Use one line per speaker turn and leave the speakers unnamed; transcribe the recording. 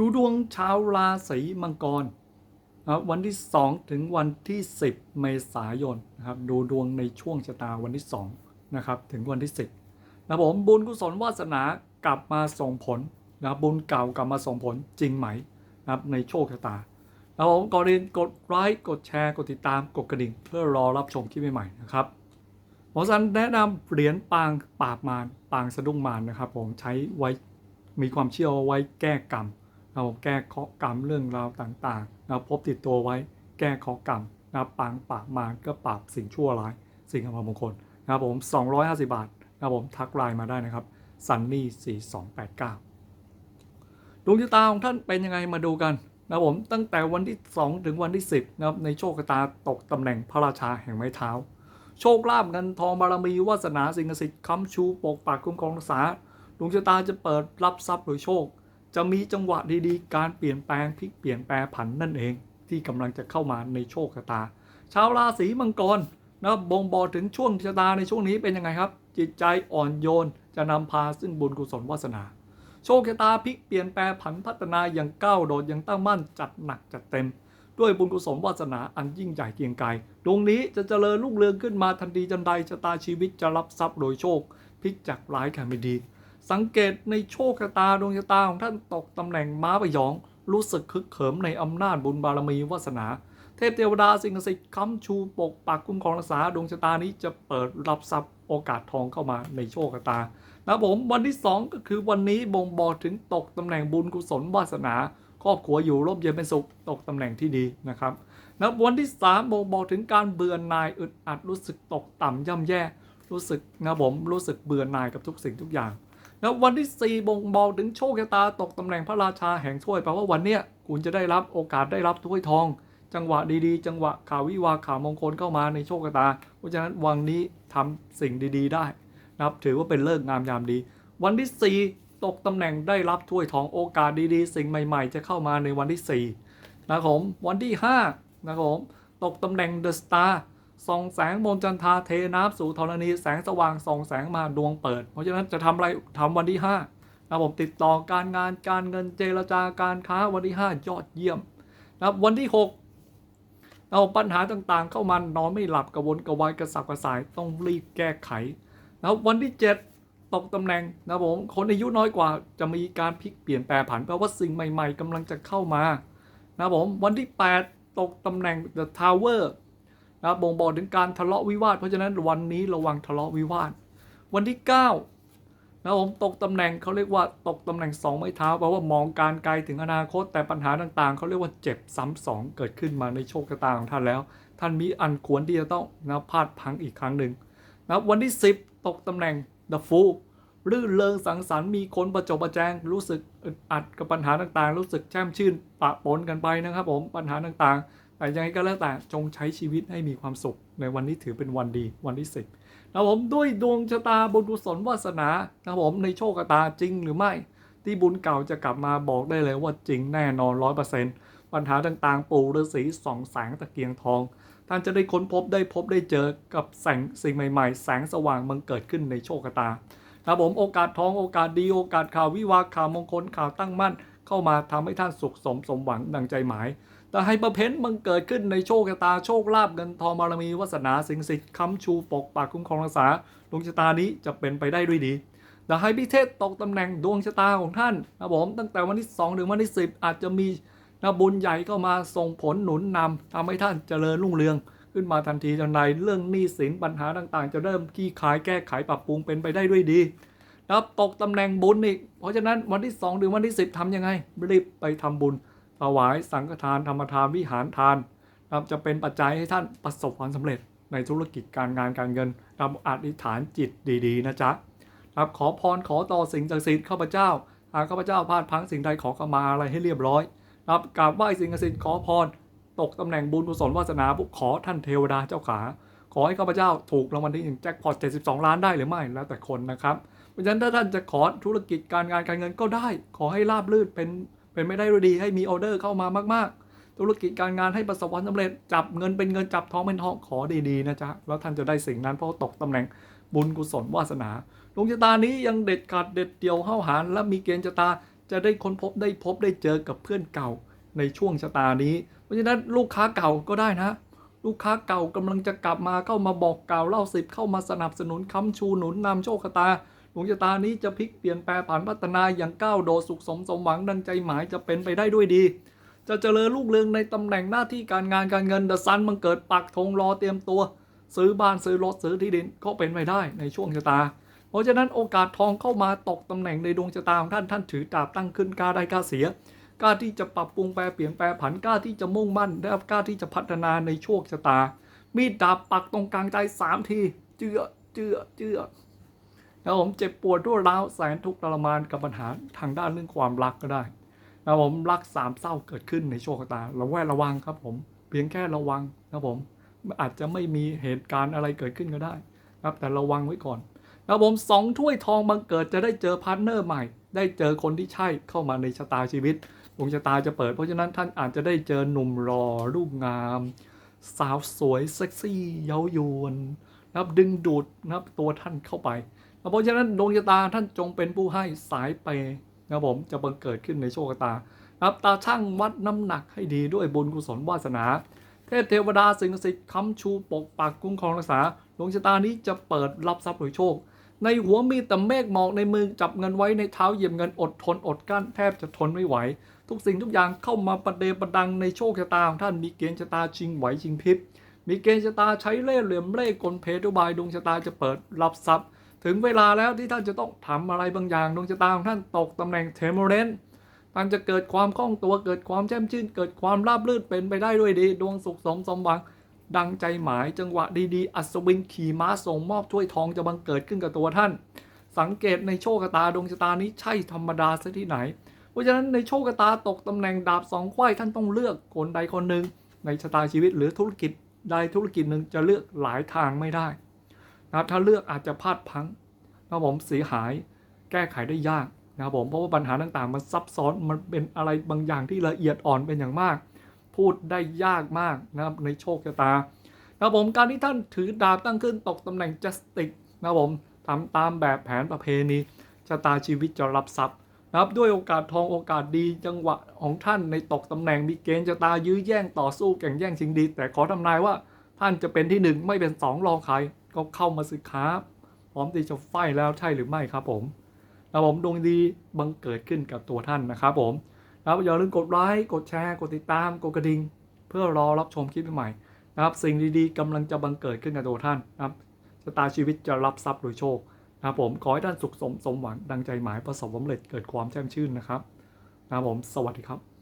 ดูดวงชาวราศีมังกรนะครับวันที่ 2 ถึงวันที่ 10 เมษายนนะครับดูดวงในช่วงชะตาวันที่2นะครับถึงวันที่ 10นะผมบุญกุศลวาสนากลับมาส่งผลนะครับบุญเก่ากลับมาส่งผลจริงไหมนะครับในโชคชะตานะผมก่อนอื่นกดไลค์กดแชร์กดติดตามกดกระดิ่ง เพื่อรอรับชมคลิปใหม่ๆนะครับหมอสันแนะนำเหรียญปางปราบมารปางสะดุ้งมารนะครับ ผมใช้ไว้มีความเชื่อไว้แก้กรรม เราแก้เคาะกรรมเรื่องราวต่างๆนะพบติดตัวไว้แก้เคาะกรรมนะปางปาบมาก็ปราบสิ่งชั่วร้าย สิ่งอัปมงคลนะครับผม 250 บาทนะครับผมทักไลน์มาได้นะครับซันนี่4289 ดวงชะตาของท่านเป็นยังไงมาดูกันนะครับผมตั้งแต่วันที่ 2 ถึงวันที่ 10นะครับในโชคชะตาตกตำแหน่งพระราชาแห่งไม้เท้า โชคลาภเงินทองบารมีวาสนาสิ่งศักดิ์สิทธิ์ค้ำชูปกปักคุ้มครองรักษาดวงชะตาจะเปิดรับทรัพย์โดยโชค จะมีจังหวะดีๆ การเปลี่ยนแปลงพลิกเปลี่ยนแปลงผันนั่นเอง ที่กำลังจะเข้ามาในโชคชะตา ชาวราศีมังกรนะบ่งบอกถึงช่วงชะตาในช่วงนี้เป็นยังไงครับ จิตใจอ่อนโยนจะนำพาซึ่งบุญกุศลวาสนา โชคชะตาพลิกเปลี่ยนแปลงผันพัฒนาอย่างก้าวโดดอย่างตั้งมั่นจัดหนักจัดเต็ม ด้วยบุญกุศลวาสนาอันยิ่งใหญ่เกียงไกรดวงนี้จะเจริญรุ่งเรืองขึ้นมาทันทีทันใดชะตาชีวิตจะรับทรัพย์โดยโชคพลิกจากร้ายกลายเป็นดี สังเกตในโชคชะตาดวงชะตาของท่านตกตำแหน่งม้าประยอง รู้สึกคึกเขิมในอำนาจบุญบารมีวาสนา เทพเทวดาสิ่งศักดิ์สิทธิ์ค้ำชูปกปักคุ้มครองรักษาดวงชะตานี้จะเปิดรับทรัพย์โอกาสทองเข้ามาในโชคชะตานะผมวันที่ 2 ก็คือวันนี้บ่งบอกถึงตกตำแหน่งบุญกุศลวาสนา ครอบครัวอยู่ร่มเย็นเป็นสุขตกตำแหน่งที่ดีนะครับนะวันที่3บ่งบอกถึงการเบื่อหน่ายอึดอัดรู้สึกตกต่ำย่ำแย่ รู้สึกนะผมรู้สึกเบื่อหน่ายกับทุกสิ่งทุกอย่าง นะวันที่ 4 บ่งบอกถึงโชคชะตาตกตำแหน่งพระราชาแห่งถ้วยแปลว่าวันเนี้ยคุณจะได้รับโอกาสได้รับถ้วยทอง จังหวะดีๆ จังหวะข่าววิวาข่าวมงคลเข้ามาในโชคชะตา เพราะฉะนั้นวันนี้ทำสิ่งดีๆ ได้นะครับถือว่าเป็นเลิกงามยามดี วันที่ 4 ตกตำแหน่งได้รับถ้วยทองโอกาสดีๆ สิ่งใหม่ๆ จะเข้ามาในวันที่4นะครับผมวันที่5นะครับผมตกตำแหน่งเดอะสตาร์ ส่องแสงบนจันทาเทน้ำสู่ธรณีแสงสว่างส่องแสงมาดวงเปิด เพราะฉะนั้นจะทำอะไรทำวันที่5นะผมติดต่อการงานการเงินเจรจาการค้าวันที่ 5 ยอดเยี่ยมนะวันที่6เอาปัญหาต่างๆ เข้ามานอนไม่หลับกระวนกระวายกระสับกระส่ายต้องรีบแก้ไขนะวันที่ 7 ตกตำแหน่งนะผมคนอายุน้อยกว่าจะมีการพลิกเปลี่ยนแปลผันแปลว่าสิ่งใหม่ ๆกำลังจะเข้ามานะผมวันที่ 8 ตกตำแหน่ง The Tower นะครับบ่งบอกถึงการทะเลาะวิวาท เพราะฉะนั้นวันนี้ระวังทะเลาะวิวาท วันที่9นะครับผมตกตำแหน่งเขาเรียกว่าตกตำแหน่งสองไม้เท้าแปลว่ามองการไกลถึงอนาคตแต่ปัญหาต่างๆ เขาเรียกว่าเจ็บซ้ำสองเกิดขึ้นมาในโชคชะตาของท่านแล้ว ท่านมีอันควรที่จะต้องนะพลาดพังอีกครั้งหนึ่งนะครับวันที่ 10 ตกตำแหน่ง The Fool รื่นเริงสังสรรค์มีคนประจบประแจงรู้สึกอึดอัดกับปัญหาต่างๆ รู้สึกแช่มชื่นปะปนกันไปนะครับผมปัญหาต่างๆ แต่ยังไงก็แล้วแต่จงใช้ชีวิตให้มีความสุข ในวันนี้ถือเป็นวันดีวันที่10นะครับผมด้วยดวงชะตาบุญกุศลวาสนานะครับผมในโชคชะตาจริงหรือไม่ ที่บุญเก่าจะกลับมาบอกได้เลยว่าจริงแน่นอนร้อยเปอร์เซ็นต์ปัญหาต่างๆ ปู่ฤาษีสองแสงตะเกียงทอง ท่านจะได้ค้นพบได้พบได้เจอกับแสงสิ่งใหม่ๆ แสงสว่างมันเกิดขึ้นในโชคชะตาครับผมโอกาสทองโอกาสดีโอกาสข่าววิวาข่าวมงคลข่าวตั้งมั่น เข้ามาทำให้ท่านสุขสมสมหวังดังใจหมาย แต่ให้ประเพ้นมันเกิดขึ้นในโชคชะตาโชคลาภเงินทองบารมีวาสนาสิ่งศักดิ์สิทธิ์ค้ำชูปกปักคุ้มครองรักษาดวงชะตานี้จะเป็นไปได้ด้วยดีแต่ให้พิเทศตกตำแหน่งดวงชะตาของท่านนะผมตั้งแต่วันที่ 2 ถึงวันที่ 10 อาจจะมีนะบุญใหญ่เข้ามาส่งผลหนุนนำทำให้ท่านเจริญรุ่งเรือง ขึ้นมาทันทีทันใดเรื่องหนี้สินปัญหาต่างๆ จะเริ่มขี้คายแก้ไขปรับปรุงเป็นไปได้ด้วยดี นะครับตกตำแหน่งบุญอีก เพราะฉะนั้นวันที่ 2 ถึงวันที่ 10ทำยังไง รีบไปทำบุญ ถวายสังฆทานธรรมทานวิหารทานนะครับจะเป็นปัจจัยให้ท่านประสบความสำเร็จในธุรกิจการงานการเงินทำอธิษฐานจิตดีๆ นะจ๊ะครับขอพรขอต่อสิ่งศักดิ์สิทธิ์ข้าพเจ้า หากข้าพเจ้าพลาดพังสิ่งใดขอขมาอะไรให้เรียบร้อยครับกราบไหว้สิ่งศักดิ์สิทธิ์ขอพร ตกตำแหน่งบุญกุศลวาสนาขอท่านเทวดาเจ้าขา ขอให้ข้าพเจ้าถูกรางวัลที่หนึ่งแจ็คพอต72 ล้านได้หรือไม่แล้วแต่คนนะครับ ราะฉะนั้นถ้าท่านจะขอธุรกิจการงานการเงินก็ได้ ขอให้ราบรื่นเป็นเป็นไม่ได้ด้วยดี ให้มีออเดอร์เข้ามามาก ๆ ธุรกิจการงานให้ประสบความสำเร็จ จับเงินเป็นเงินจับทองเป็นทองขอดีๆนะจ๊ะแล้วท่านจะได้สิ่งนั้นเพราะตกตำแหน่งบุญกุศลวาสนาดวงชะตานี้ยังเด็ดขาดเด็ดเดี่ยวเข้าหารและมีเกณฑ์ชะตาจะได้ค้นพบได้พบได้เจอกับเพื่อนเก่าในช่วงชะตานี้ เพราะฉะนั้นลูกค้าเก่าก็ได้นะ ลูกค้าเก่ากำลังจะกลับมาเข้ามาบอกกล่าวเล่าสิบเข้ามาสนับสนุนค้ำชูหนุนนำโชคชะตา ดวงชะตานี้จะพลิกเปลี่ยนแปลผันพัฒนาอย่างก้าวโดดสุขสมสมหวังดังใจหมายจะเป็นไปได้ด้วยดี จะเจริญรุ่งเรืองในตำแหน่งหน้าที่การงานการเงินเดอะซันมันเกิดปักธงรอเตรียมตัว ซื้อบ้านซื้อรถซื้อที่ดินก็เป็นไปได้ในช่วงชะตา เพราะฉะนั้นโอกาสทองเข้ามาตกตำแหน่งในดวงชะตาของท่านท่านถือดาบตั้งขึ้นกล้าได้กล้าเสียกล้าที่จะปรับปรุงแปลเปลี่ยนแปลผันกล้าที่จะมุ่งมั่นและกล้าที่จะพัฒนาในโชคชะตา มีดดาบปักตรงกลางใจสามที เจือเจือเจือ แล้วผมเจ็บปวดรวดร้าวแสนทุกข์ทรมานกับปัญหาทางด้านเรื่องความรักก็ได้นะผมรักสามเศร้าเกิดขึ้นในโชคตาเระแวดระวังครับผมเพียงแค่ระวังนะผมอาจจะไม่มีเหตุการณ์อะไรเกิดขึ้นก็ได้ครับแต่ระวังไว้ก่อนนะผมสองถ้วยทองบังเกิดจะได้เจอพาร์ทเนอร์ใหม่ ได้เจอคนที่ใช่เข้ามาในชะตาชีวิตดวงชะตาจะเปิดเพราะฉะนั้นท่านอาจจะได้เจอหนุ่มรอรูปงาม สาวสวยเซ็กซี่เย้ายวนนะครับดึงดูดนะครับตัวท่านเข้าไป เพราะฉะนั้นดวงชะตาท่านจงเป็นผู้ให้สายเปนะครับผมจะบังเกิดขึ้นในโชคชะตาครับตาช่างวัดน้ำหนักให้ดีด้วยบุญกุศลวาสนา เทพเทวดาสิ่งศักดิ์สิทธิ์ค้ำชูปกปักคุ้มครองรักษาดวงชะตานี้จะเปิดรับทรัพย์โดยโชค ในหัวมีแต่เมฆหมอกในมือจับเงินไว้ในเท้าเหยียบเงินอดทนอดกั้นแทบจะทนไม่ไหว ทุกสิ่งทุกอย่างเข้ามาประเดประดังในโชคชะตาของท่านมีเกณฑ์ชะตาชิงไหวชิงพริบมีเกณฑ์ชะตาใช้เล่ห์เหลี่ยมเล่ห์กลเพทุบายดวงชะตาจะเปิดรับทรัพย์ ถึงเวลาแล้วที่ท่านจะต้องทำอะไรบางอย่างดวงชะตาของท่านตกตำแหน่งเทมเรนท่านจะเกิดความคล่องตัวเกิดความแจ่มชื่น เกิดความราบรื่นเป็นไปได้ด้วยดี ดวงสุขสมสมหวัง ดังใจหมายจังหวะดีๆ อัศวินขี่ม้าส่งมอบถ้วยทองจะบังเกิดขึ้นกับตัวท่าน สังเกตในโชคชะตาดวงชะตานี้ใช่ธรรมดาซะที่ไหน เพราะฉะนั้นในโชคชะตาตกตำแหน่งดาบสองควายท่านต้องเลือกคนใดคนหนึ่งในชะตาชีวิตหรือธุรกิจใดธุรกิจหนึ่งจะเลือกหลายทางไม่ได้ นะครับถ้าเลือกอาจจะพลาดพังนะครับผมเสียหายแก้ไขได้ยากนะครับผมเพราะว่าปัญหาต่างๆ มันซับซ้อนมันเป็นอะไรบางอย่างที่ละเอียดอ่อนเป็นอย่างมาก พูดได้ยากมากนะครับในโชคชะตานะครับผมการที่ท่านถือดาบตั้งขึ้นตกตำแหน่งจัสติกนะครับผมทำตามแบบแผนประเพณีชะตาชีวิตจะรับทรัพย์นะครับด้วยโอกาสทองโอกาสดีจังหวะของท่านในตกตำแหน่งมีเกณฑ์จะตายื้อแย่งต่อสู้แข่งแย่งชิงดี แต่ขอทำนายว่าท่านจะเป็นที่หนึ่งไม่เป็นสองรองใคร ก็เข้ามาสิครับพร้อมที่จะไฟแล้วใช่หรือไม่ครับผมนะผมดวงดีบังเกิดขึ้นกับตัวท่านนะครับผมนะครับอย่าลืมกดไลค์กดแชร์กดติดตามกดกระดิ่งเพื่อรอรับชมคลิปใหม่นะครับสิ่งดีๆกำลังจะบังเกิดขึ้นกับตัวท่านนะครับชะตาชีวิตจะรับทรัพย์โดยโชคนะครับผมขอให้ท่านสุขสมสมหวังดังใจหมายประสบความสำเร็จเกิดความแช่มชื่นนะครับนะครับผมสวัสดีครับ